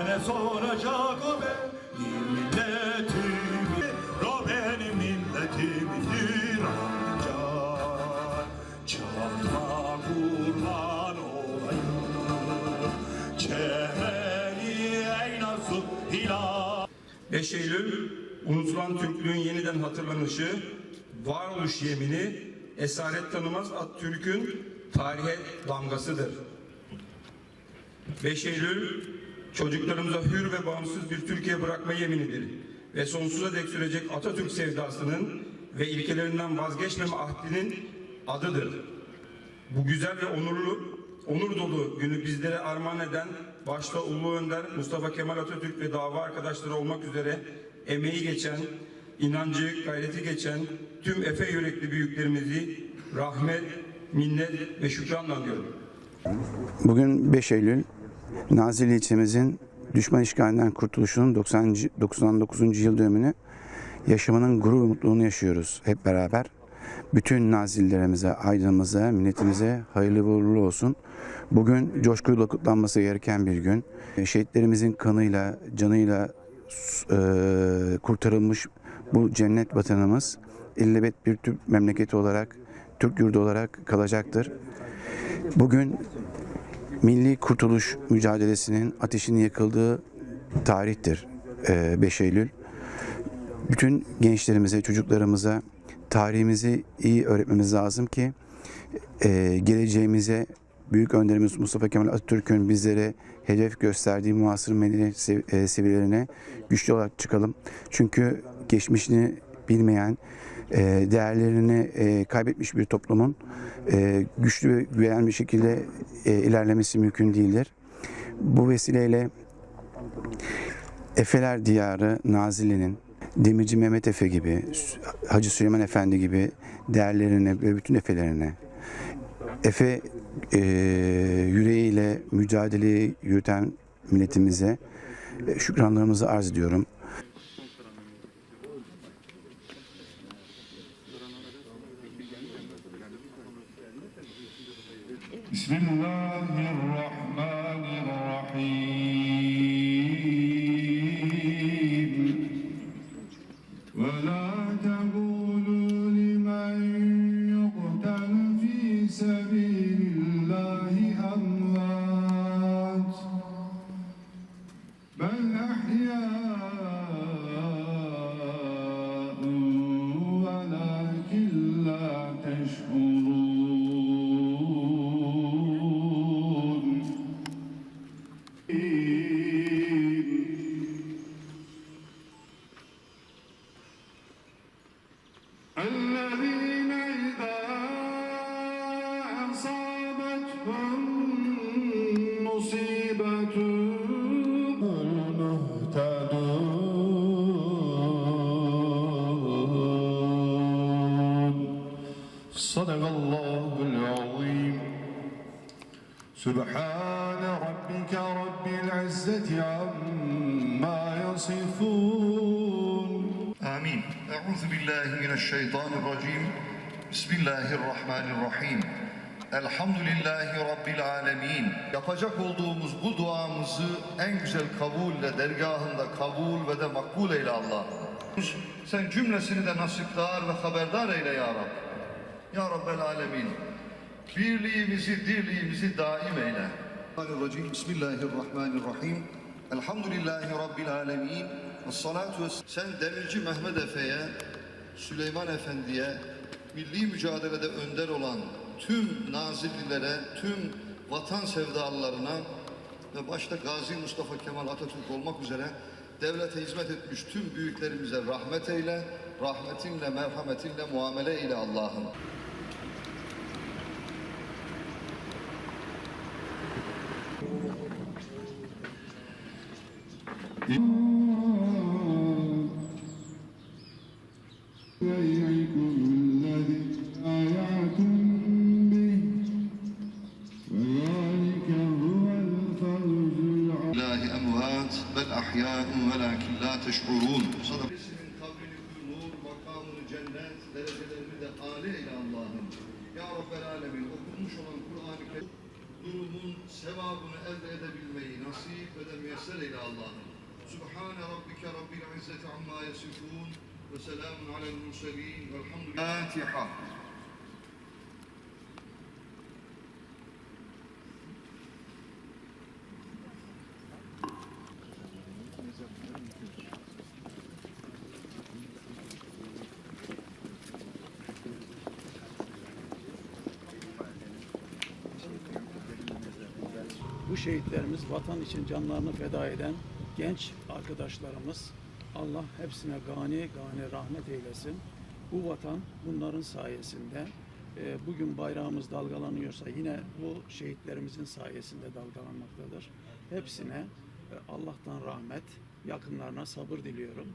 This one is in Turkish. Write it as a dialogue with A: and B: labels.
A: Dörtene soracak o benim milletimi O benim milletimizdir ancak Çatma kurban olayım Çehmeli ey nasıl hilal
B: 5 Eylül unutulan Türklüğün yeniden hatırlanışı, varoluş yemini, esaret tanımaz Atatürk'ün tarihe damgasıdır. 5 Eylül çocuklarımıza hür ve bağımsız bir Türkiye bırakma yeminidir ve sonsuza dek sürecek Atatürk sevdasının ve ilkelerinden vazgeçmeme ahdinin adıdır. Bu güzel ve onurlu, onur dolu günü bizlere armağan eden başta Ulu Önder Mustafa Kemal Atatürk ve dava arkadaşları olmak üzere emeği geçen, inancı, gayreti geçen tüm Efe yürekli büyüklerimizi rahmet, minnet ve şükranla anıyorum.
C: Bugün 5 Eylül Nazilli ilçemizin düşman işgalinden kurtuluşunun 90. 99. yıl dönümünü yaşamının gurur ve mutluluğunu yaşıyoruz hep beraber. Bütün Nazillilerimize, aydınımıza, milletimize hayırlı uğurlu olsun. Bugün coşkuyla kutlanması gereken bir gün. Şehitlerimizin kanıyla, canıyla e, kurtarılmış bu cennet vatanımız illebet bir Türk memleketi olarak, Türk yurdu olarak kalacaktır. Bugün Milli Kurtuluş Mücadelesi'nin ateşinin yakıldığı tarihtir e, 5 Eylül. Bütün gençlerimize, çocuklarımıza tarihimizi iyi öğretmemiz lazım ki e, geleceğimize Büyük Önderimiz Mustafa Kemal Atatürk'ün bizlere hedef gösterdiği muasır medeniyet e, seviyelerine güçlü olarak çıkalım. Çünkü geçmişini bilmeyen, e, değerlerini e, kaybetmiş bir toplumun e, güçlü ve güven bir şekilde e, ilerlemesi mümkün değildir. Bu vesileyle Efeler Diyarı Nazilli'nin Demirci Mehmet Efe gibi, Hacı Süleyman Efendi gibi değerlerine ve bütün efelerine, Efe e, yüreğiyle mücadeleyi yürüten milletimize e, şükranlarımızı arz ediyorum.
D: Bismillah. Sadakallahul azim. Subhan
E: rabbike rabbil izzeti amma yasifun. Amin. Euzu billahi mineşşeytanirracim. Bismillahirrahmanirrahim. Elhamdülillahi Rabbil Alemin. Yapacak olduğumuz bu duamızı en güzel kabulle, dergahında kabul ve de makbul eyle Allah'ım. Sen cümlesini de nasipdar ve haberdar eyle ya Rabbi. Ya Rabbel Alemin. Birliğimizi, dirliğimizi daim eyle. Bismillahirrahmanirrahim. Elhamdülillahi Rabbil Alemin. Ve salatu ve Sen Demirci Mehmet Efe'ye, Süleyman Efendi'ye, milli mücadelede önder olan tüm nazillilere, tüm vatan sevdalılarına ve başta Gazi Mustafa Kemal Atatürk olmak üzere devlete hizmet etmiş tüm büyüklerimize rahmet eyle, rahmetinle, merhametinle muamele eyle Allah'ım. Ahya'un velakin la teş'urun. Sadaka. kabrini nur, makamını cennet, derecelerini de âli eyle Allah'ım. Ya Rabbel Alemin okunmuş olan Kur'an-ı Kerim durumun sevabını elde edebilmeyi nasip ve de müyesser eyle Allah'ım. Subhane rabbike rabbil izzeti amma yasifun ve selamun alel murselin velhamdülillahi. Fatiha.
F: Bu şehitlerimiz vatan için canlarını feda eden genç arkadaşlarımız. Allah hepsine gani gani rahmet eylesin. Bu vatan bunların sayesinde e, bugün bayrağımız dalgalanıyorsa yine bu şehitlerimizin sayesinde dalgalanmaktadır. Hepsine e, Allah'tan rahmet, yakınlarına sabır diliyorum.